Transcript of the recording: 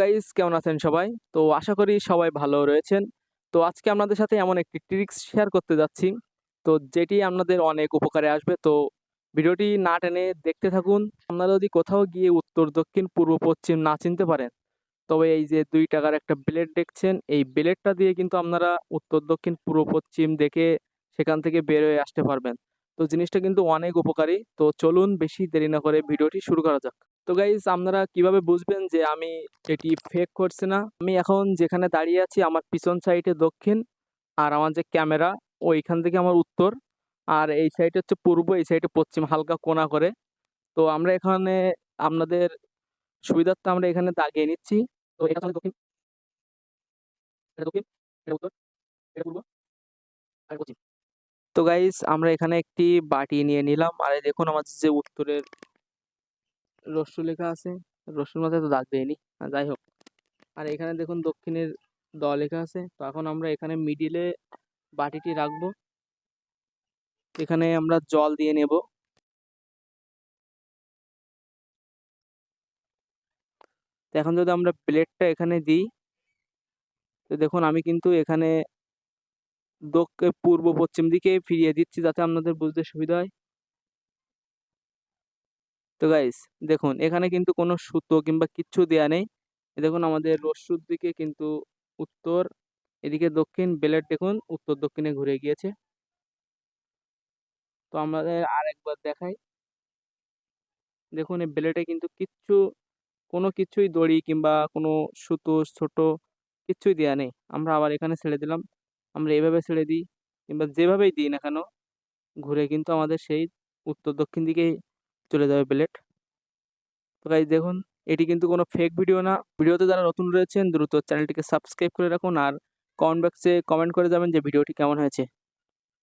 Guys কেমন আছেন সবাই? তো আশা করি সবাই ভালো রয়েছেন। তো আজকে আপনাদের সাথে এমন একটি ট্রিক্স শেয়ার করতে যাচ্ছি। তো যেটি আপনাদের অনেক উপকারে আসবে। তো ভিডিওটি না টেনে দেখতে থাকুন। আপনারা যদি কোথাও গিয়ে উত্তর, দক্ষিণ, পূর্ব, পশ্চিম না চিনতে পারেন, তবে এই যে দুই টাকার একটা ব্লেড দেখছেন, এই ব্লেডটা দিয়ে কিন্তু আপনারা উত্তর, দক্ষিণ, পূর্ব, পশ্চিম দেখে সেখান থেকে বের হয়ে আসতে পারবেন। তো জিনিসটা কিন্তু অনেক উপকারী। তো চলুন বেশি দেরি না করে ভিডিওটি শুরু করা যাক। তো গাইস আপনারা কীভাবে বুঝবেন যে আমি এটি ফেক করছি না? আমি এখন যেখানে দাঁড়িয়ে আছি আমার পিছন সাইডে দক্ষিণ আর আমার যে ক্যামেরা ওইখান থেকে আমার উত্তর আর এই সাইডে হচ্ছে পূর্ব, এই সাইডে পশ্চিম হালকা কোনা করে। তো আমরা এখানে আপনাদের সুবিধার্থে আমরা এখানে দাগিয়ে নিচ্ছি। তো এটা দক্ষিণ। এটা দক্ষিণ, এটা উত্তর, এটা পূর্ব, আর পশ্চিম। তো গাইস আমরা এখানে একটি বাটি নিয়ে নিলাম। আর দেখুন আমাদের যে উত্তরের রস্য লেখা আছে। রস্যর মাথায় তো দাগ দেয়নি। যাই হোক। আর এখানে দেখুন দক্ষিণের দ লেখা আছে। তো এখন আমরা এখানে মিডিলে বাটিটি রাখব। এখানে আমরা জল দিয়ে নেব। এখন যদি আমরা ব্লেডটা এখানে দিই তো দেখুন আমি কিন্তু এখানে দক পূর্ব, পশ্চিম দিকে ফিরিয়ে দিচ্ছি যাতে আপনাদের বুঝতে সুবিধা হয়। তো গাইস দেখুন এখানে কিন্তু কোনো সুতো কিংবা কিচ্ছু দেয়া নেই। দেখুন আমাদের রস্যুর দিকে কিন্তু উত্তর, এদিকে দক্ষিণ, ব্লেড দেখুন উত্তর দক্ষিণে ঘুরে গিয়েছে। তো আমাদের আরেকবার দেখাই। দেখুন এই ব্লেডে কিন্তু কিচ্ছু কোনো কিছুই দড়ি কিংবা কোনো সুতো ছোট কিচ্ছুই দেয়া নেই। আমরা আবার এখানে ছেড়ে দিলাম। আমরা এভাবে ছেড়ে দিই কিংবা যেভাবেই দিই না কেন ঘুরে কিন্তু আমাদের সেই উত্তর দক্ষিণ দিকেই চলে যাবে প্লেট তো গাইজ দেখুন, এটি কিন্তু কোনো ফেক ভিডিও না। ভিডিওতে যারা নতুন রয়েছেন, দ্রুত চ্যানেলটিকে সাবস্ক্রাইব করে রাখুন আর কমেন্ট বক্সে কমেন্ট করে যাবেন যে ভিডিওটি কেমন হয়েছে।